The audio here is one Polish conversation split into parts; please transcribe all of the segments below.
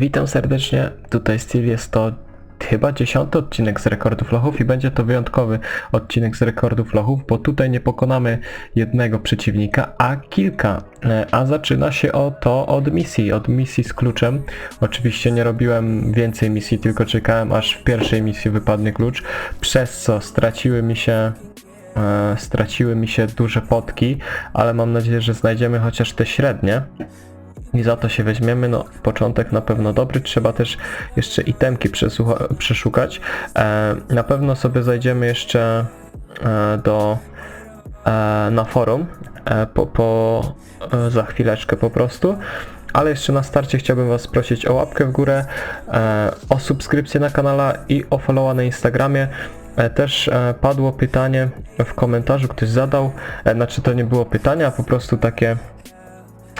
Witam serdecznie, tutaj Steve, jest to chyba dziesiąty odcinek z rekordów lochów i będzie to wyjątkowy odcinek z rekordów lochów, bo tutaj nie pokonamy jednego przeciwnika, a kilka, E, a zaczyna się o to od misji, od misji z kluczem. Oczywiście nie robiłem więcej misji, tylko czekałem aż w pierwszej misji wypadnie klucz, przez co straciły mi się e, straciły mi się duże potki, ale mam nadzieję, że znajdziemy chociaż te średnie i za to się weźmiemy. No, początek na pewno dobry, trzeba też jeszcze itemki przeszukać. E, na pewno sobie zajdziemy jeszcze e, do e, na forum e, po, po e, za chwileczkę po prostu. Ale jeszcze na starcie chciałbym Was prosić o łapkę w górę, e, o subskrypcję na kanale i o followa na Instagramie. E, Też e, padło pytanie w komentarzu, ktoś zadał, e, znaczy to nie było pytanie, a po prostu takie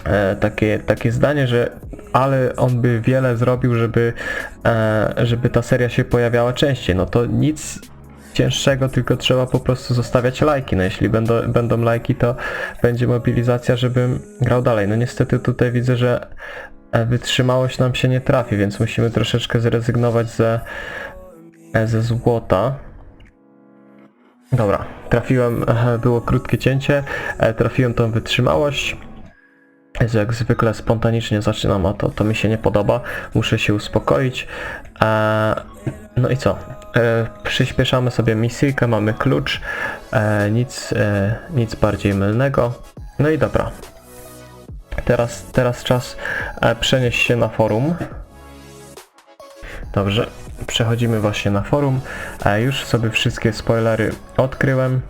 e, takie, takie zdanie, że ale on by wiele zrobił, żeby, e, żeby ta seria się pojawiała częściej. No to nic cięższego, tylko trzeba po prostu zostawiać lajki. No jeśli będą, będą lajki, to będzie mobilizacja, żebym grał dalej. No niestety tutaj widzę, że e, wytrzymałość nam się nie trafi, więc musimy troszeczkę zrezygnować ze, e, ze złota. Dobra, trafiłem, e, było krótkie cięcie, trafiłem tą wytrzymałość. Jak zwykle spontanicznie zaczynam, a to, to mi się nie podoba. Muszę się uspokoić. E, no i co? E, przyspieszamy sobie misyjkę, mamy klucz. E, nic, e, nic bardziej mylnego. No i dobra. Teraz, teraz czas e, przenieść się na forum. Dobrze, przechodzimy właśnie na forum. E, już sobie wszystkie spoilery odkryłem.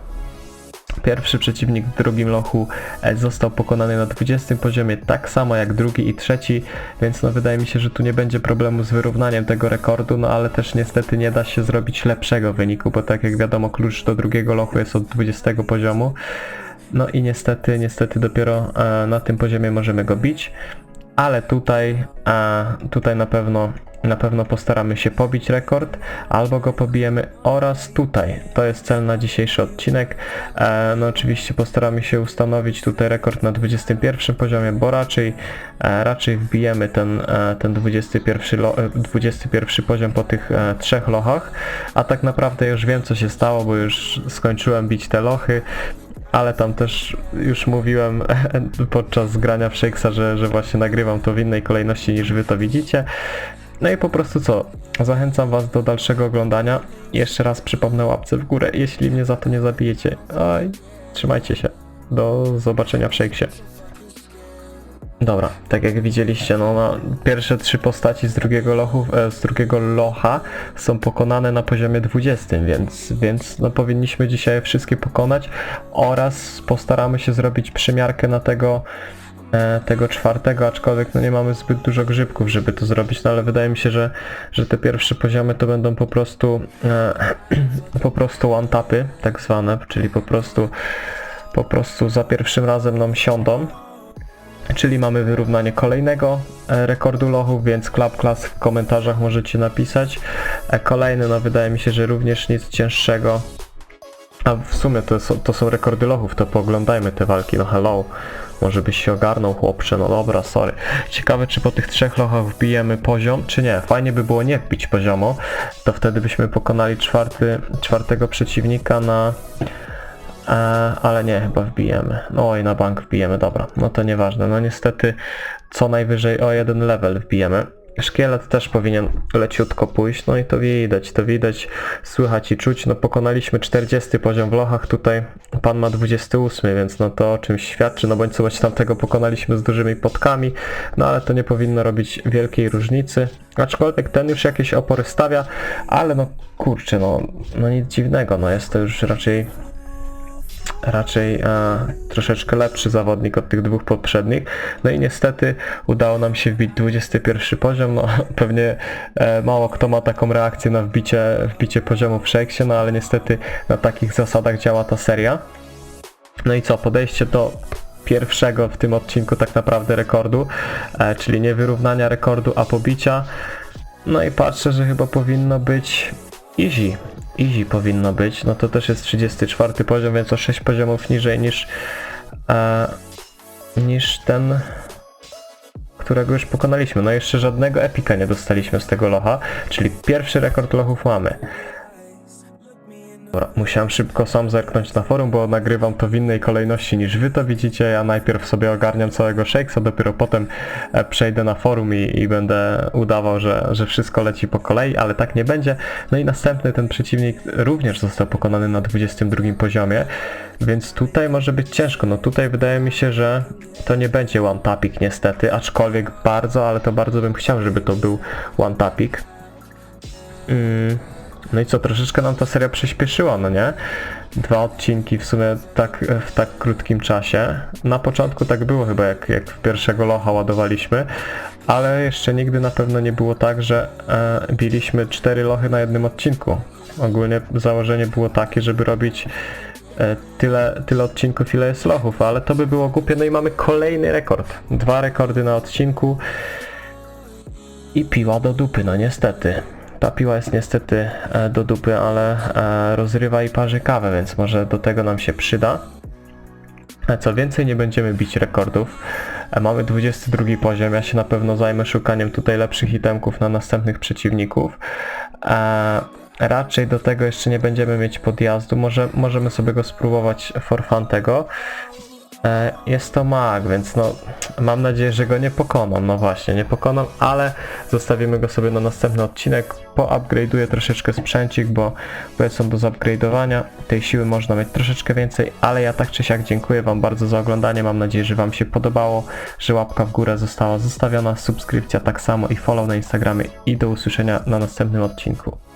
Pierwszy przeciwnik w drugim lochu e, został pokonany na 20 poziomie, tak samo jak drugi i trzeci, więc no wydaje mi się, że tu nie będzie problemu z wyrównaniem tego rekordu, no ale też niestety nie da się zrobić lepszego wyniku, bo tak jak wiadomo klucz do drugiego lochu jest od 20 poziomu. No i niestety, niestety dopiero e, na tym poziomie możemy go bić, ale tutaj, e, tutaj na pewno na pewno postaramy się pobić rekord, albo go pobijemy oraz tutaj. To jest cel na dzisiejszy odcinek. E, no oczywiście postaramy się ustanowić tutaj rekord na 21 poziomie, bo raczej, e, raczej wbijemy ten, e, ten 21, lo, e, 21 poziom po tych e, trzech lochach, a tak naprawdę już wiem co się stało, bo już skończyłem bić te lochy. Ale tam też już mówiłem podczas grania w Shakesa, że, że właśnie nagrywam to w innej kolejności niż wy to widzicie. No i po prostu co? Zachęcam was do dalszego oglądania. Jeszcze raz przypomnę łapce w górę, jeśli mnie za to nie zabijecie. Oj, trzymajcie się. Do zobaczenia w Shakesie. Dobra, tak jak widzieliście, no, no pierwsze trzy postaci z drugiego lochu, e, z drugiego locha są pokonane na poziomie 20, więc, więc no powinniśmy dzisiaj wszystkie pokonać oraz postaramy się zrobić przymiarkę na tego e, tego czwartego, aczkolwiek no nie mamy zbyt dużo grzybków, żeby to zrobić, no ale wydaje mi się, że, że te pierwsze poziomy to będą po prostu e, po prostu one-tapy, tak zwane, czyli po prostu po prostu za pierwszym razem nam siądą. Czyli mamy wyrównanie kolejnego e, rekordu lochów, więc Club Class w komentarzach możecie napisać. E, Kolejny, no wydaje mi się, że również nic cięższego. A w sumie to są, to są rekordy lochów, to pooglądajmy te walki, no hello. Może byś się ogarnął chłopcze, no dobra, sorry. Ciekawe czy po tych trzech lochach wbijemy poziom, czy nie. Fajnie by było nie wbić poziomo, to wtedy byśmy pokonali czwarty, czwartego przeciwnika na... E, ale nie, chyba wbijemy. No i na bank wbijemy, dobra. No to nieważne. No niestety co najwyżej o jeden level wbijemy. Szkielet też powinien leciutko pójść, no i to widać, to widać, słychać i czuć. No pokonaliśmy 40 poziom w lochach, tutaj pan ma 28, więc no to o czymś świadczy, no bądź co bądź tamtego pokonaliśmy z dużymi potkami, no ale to nie powinno robić wielkiej różnicy. Aczkolwiek ten już jakieś opory stawia, ale no kurczę, no, no nic dziwnego, no jest to już raczej raczej e, troszeczkę lepszy zawodnik od tych dwóch poprzednich. No i niestety udało nam się wbić 21 poziom. No pewnie e, mało kto ma taką reakcję na wbicie, wbicie poziomu w Shakesie, no ale niestety na takich zasadach działa ta seria. No i co, podejście do pierwszego w tym odcinku tak naprawdę rekordu, e, czyli nie wyrównania rekordu, a pobicia. No i patrzę, że chyba powinno być easy. Easy powinno być. No to też jest 34 poziom, więc o 6 poziomów niżej niż niż ten którego już pokonaliśmy. No jeszcze żadnego epika nie dostaliśmy z tego locha, czyli pierwszy rekord lochów mamy. Dobra, musiałem szybko sam zerknąć na forum, bo nagrywam to w innej kolejności niż wy to widzicie. Ja najpierw sobie ogarniam całego Shakesa, dopiero potem e, przejdę na forum i, i będę udawał, że, że wszystko leci po kolei, ale tak nie będzie. No i następny ten przeciwnik również został pokonany na 22 poziomie, więc tutaj może być ciężko. No tutaj wydaje mi się, że to nie będzie one tapik niestety, aczkolwiek bardzo, ale to bardzo bym chciał, żeby to był one tapik. Mm, No i co, troszeczkę nam ta seria przyspieszyła, no nie? Dwa odcinki w sumie tak, w tak krótkim czasie. Na początku tak było chyba, jak, jak w pierwszego locha ładowaliśmy, ale jeszcze nigdy na pewno nie było tak, że e, biliśmy cztery lochy na jednym odcinku. Ogólnie założenie było takie, żeby robić e, tyle, tyle odcinków, ile jest lochów, ale to by było głupie. No i mamy kolejny rekord. Dwa rekordy na odcinku. I piła do dupy, no niestety. Ta piła jest niestety e, do dupy, ale e, rozrywa i parzy kawę, więc może do tego nam się przyda. Co więcej, nie będziemy bić rekordów. E, Mamy 22 poziom, ja się na pewno zajmę szukaniem tutaj lepszych itemków na następnych przeciwników. Raczej do tego jeszcze nie będziemy mieć podjazdu, może możemy sobie go spróbować for fun tego. E, Jest to mag, więc no mam nadzieję, że go nie pokonam. No właśnie, nie pokonam, ale zostawimy go sobie na następny odcinek. Poupgrade'uję troszeczkę sprzęcik, bo, on do zupgrade'owania. Tej siły można mieć troszeczkę więcej, ale ja tak czy siak dziękuję Wam bardzo za oglądanie. Mam nadzieję, że Wam się podobało, że łapka w górę została zostawiona, subskrypcja tak samo i follow na Instagramie i do usłyszenia na następnym odcinku.